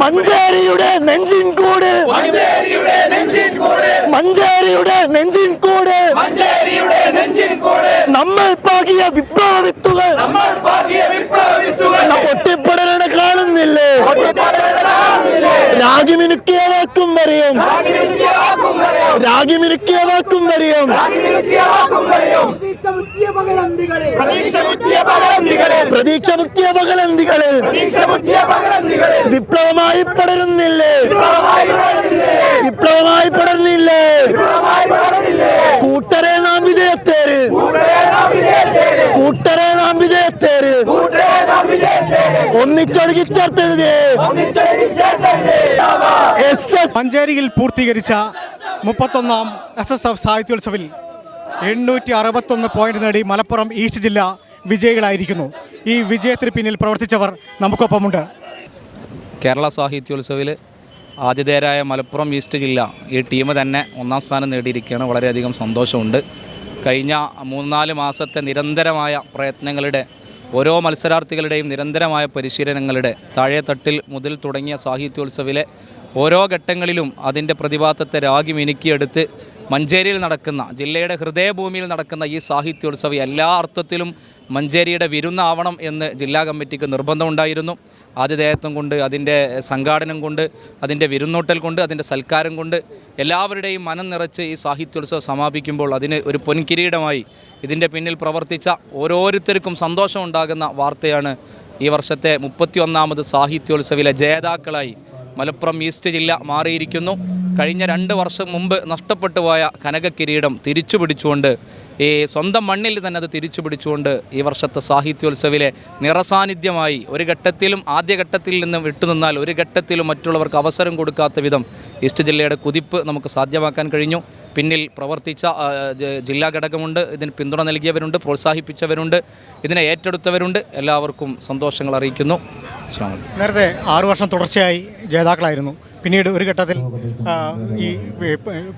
മഞ്ചേരിയുടെ നെഞ്ചിൻ കൂട്. മഞ്ചേരിയുടെ നെഞ്ചിൻ കൂട്. മഞ്ചേരിയുടെ നെഞ്ചിൻ കൂട്. മഞ്ചേരിയുടെ നെഞ്ചിൻ കൂട്. നമ്മൾ പാകിയ വിപ്ലവ നമ്മൾ പാകിയ വിപ്ലവ രാഗി മിനുക്കിയ വാക്കും വരെയും. ആക്കും വരെയും രാഗി പ്രതീക്ഷ പ്രതീക്ഷ പകലന്തികളിൽ പ്രതീക്ഷ വിപ്ലവമായി പടരുന്നില്ലേ? വിപ്ലവമായി പടരുന്നില്ലേ? കൂട്ടരെ നാം വിജയത്തേര്. കൂട്ടരെ നാം വിജയത്തേര്. കൂട്ടരെ നാം വിജയത്തേര് കൂട്ടരെ നാം വിജയത്തേര്. ഒന്നിച്ചൊഴുകി മഞ്ചേരിയിൽ പൂർത്തീകരിച്ച മുപ്പത്തൊന്നാം എസ് എസ് എഫ് സാഹിത്യോത്സവിൽ എണ്ണൂറ്റി അറുപത്തൊന്ന് പോയിന്റ് നേടി മലപ്പുറം ഈസ്റ്റ് ജില്ല വിജയികളായിരിക്കുന്നു. ഈ വിജയത്തിന് പിന്നിൽ പ്രവർത്തിച്ചവർ നമുക്കൊപ്പമുണ്ട്. കേരള സാഹിത്യോത്സവിൽ ആതിഥേയരായ മലപ്പുറം ഈസ്റ്റ് ജില്ല ഈ ടീം തന്നെ ഒന്നാം സ്ഥാനം നേടിയിരിക്കുകയാണ്. വളരെയധികം സന്തോഷമുണ്ട്. കഴിഞ്ഞ മൂന്നാൽ മാസത്തെ നിരന്തരമായ പ്രയത്നങ്ങളുടെ ഓരോ മത്സരാർത്ഥികളുടെയും നിരന്തരമായ പരിശീലനങ്ങളുടെ താഴെത്തട്ടിൽ മുതൽ തുടങ്ങിയ സാഹിത്യോത്സവിലെ ഓരോ ഘട്ടങ്ങളിലും അതിന്റെ പ്രതിഭാത്തത്തെ രാഗി മിനുക്കിയെടുത്ത് മഞ്ചേരിയിൽ നടക്കുന്ന ജില്ലയുടെ ഹൃദയഭൂമിയിൽ നടക്കുന്ന ഈ സാഹിത്യോത്സവം എല്ലാ അർത്ഥത്തിലും മഞ്ചേരിയുടെ വിരുന്നാവണം എന്ന് ജില്ലാ കമ്മിറ്റിക്ക് നിർബന്ധമുണ്ടായിരുന്നു. ആതിഥേയത്വം കൊണ്ട് അതിന്റെ സംഘാടനം കൊണ്ട് അതിന്റെ വിരുന്നൂട്ടൽ കൊണ്ട് അതിന്റെ സൽക്കാരം കൊണ്ട് എല്ലാവരുടെയും മനം നിറച്ച് ഈ സാഹിത്യോത്സവം സമാപിക്കുമ്പോൾ അതിന് ഒരു പൊൻകിരീടമായി ഇതിന്റെ പിന്നിൽ പ്രവർത്തിച്ച ഓരോരുത്തർക്കും സന്തോഷം ഉണ്ടാകുന്ന വാർത്തയാണ് ഈ വർഷത്തെ മുപ്പത്തി ഒന്നാമത് സാഹിത്യോത്സവിലെ ജേതാക്കളായി മലപ്പുറം ഈസ്റ്റ് ജില്ല മാറിയിരിക്കുന്നു. കഴിഞ്ഞ രണ്ട് വർഷം മുമ്പ് നഷ്ടപ്പെട്ടു പോയ കനക കിരീടം തിരിച്ചു പിടിച്ചുകൊണ്ട് ഈ സ്വന്തം മണ്ണിൽ തന്നെ അത് തിരിച്ചു പിടിച്ചുകൊണ്ട് ഈ വർഷത്തെ സാഹിത്യോത്സവിലെ നിറസാന്നിധ്യമായി ഒരു ഘട്ടത്തിലും ആദ്യഘട്ടത്തിൽ നിന്നും നിന്ന് വിട്ടുനിന്നാൽ ഒരു ഘട്ടത്തിലും മറ്റുള്ളവർക്ക് അവസരം കൊടുക്കാത്ത വിധം ഈസ്റ്റ് ജില്ലയുടെ കുതിപ്പ് നമുക്ക് സാധ്യമാക്കാൻ കഴിഞ്ഞു. പിന്നിൽ പ്രവർത്തിച്ച ജില്ലാ ഘടകമുണ്ട് ഇതിന് പിന്തുണ നൽകിയവരുണ്ട് പ്രോത്സാഹിപ്പിച്ചവരുണ്ട് ഇതിനെ ഏറ്റെടുത്തവരുണ്ട്. എല്ലാവർക്കും സന്തോഷങ്ങൾ അറിയിക്കുന്നു. നേരത്തെ ആറു വർഷം തുടർച്ചയായി ജേതാക്കളായിരുന്നു. പിന്നീട് ഒരു ഘട്ടത്തിൽ ഈ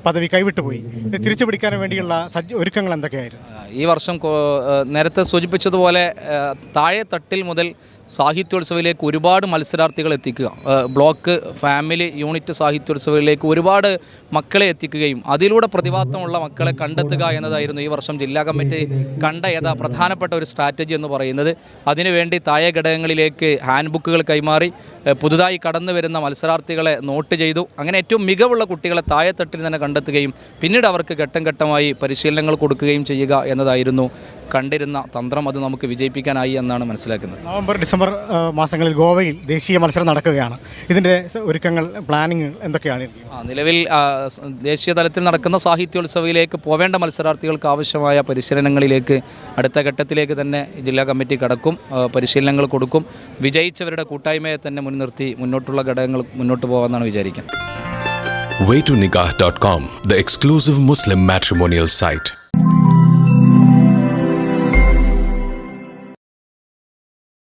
പദവി കൈവിട്ടുപോയി. തിരിച്ചു പിടിക്കാൻ വേണ്ടിയുള്ള സജ്ജ ഒരുക്കങ്ങൾ എന്തൊക്കെയായിരുന്നു? ഈ വർഷം നേരത്തെ സൂചിപ്പിച്ചതുപോലെ താഴെ തട്ടിൽ മുതൽ സാഹിത്യോത്സവയിലേക്ക് ഒരുപാട് മത്സരാർത്ഥികൾ എത്തിക്കുക. ബ്ലോക്ക് ഫാമിലി യൂണിറ്റ് സാഹിത്യോത്സവത്തിലേക്ക് ഒരുപാട് മക്കളെ എത്തിക്കുകയും അതിലൂടെ പ്രതിഭാസമുള്ള മക്കളെ കണ്ടെത്തുക എന്നതായിരുന്നു ഈ വർഷം ജില്ലാ കമ്മിറ്റി കണ്ട ഏതാ പ്രധാനപ്പെട്ട ഒരു സ്ട്രാറ്റജി എന്ന് പറയുന്നത്. അതിനുവേണ്ടി താഴെ ഘടകങ്ങളിലേക്ക് ഹാൻഡ് ബുക്കുകൾ കൈമാറി പുതുതായി കടന്നു വരുന്ന മത്സരാർത്ഥികളെ നോട്ട് ചെയ്തു. അങ്ങനെ ഏറ്റവും മികവുള്ള കുട്ടികളെ താഴെത്തട്ടിൽ തന്നെ കണ്ടെത്തുകയും പിന്നീട് അവർക്ക് ഘട്ടം ഘട്ടമായി പരിശീലനങ്ങൾ കൊടുക്കുകയും ചെയ്യുക എന്നതായിരുന്നു കണ്ടിരുന്ന തന്ത്രം അത് നമുക്ക് വിജയിപ്പിക്കാനായി എന്നാണ് മനസ്സിലാക്കുന്നത്. നവംബർ ഡിസംബർ മാസങ്ങളിൽ ഗോവയിൽ ദേശീയ മത്സരം നടക്കുകയാണ്. ഇതിന്റെ ഒരുക്കങ്ങൾ പ്ലാനിങ് എന്തൊക്കെയാണ്? ആ, നിലവിൽ ദേശീയ തലത്തിൽ നടക്കുന്ന സാഹിത്യോത്സവയിലേക്ക് പോവേണ്ട മത്സരാർത്ഥികൾക്ക് ആവശ്യമായ പരിശീലനങ്ങളിലേക്ക് അടുത്ത ഘട്ടത്തിലേക്ക് തന്നെ ജില്ലാ കമ്മിറ്റി കടക്കും പരിശീലനങ്ങൾ കൊടുക്കും. വിജയിച്ചവരുടെ കൂട്ടായ്മയെ തന്നെ മുൻനിർത്തി മുന്നോട്ടുള്ള ഘടകങ്ങൾ മുന്നോട്ട് പോകാമെന്നാണ് വിചാരിക്കുന്നത്. Way to nikah.com the exclusive Muslim matrimonial site.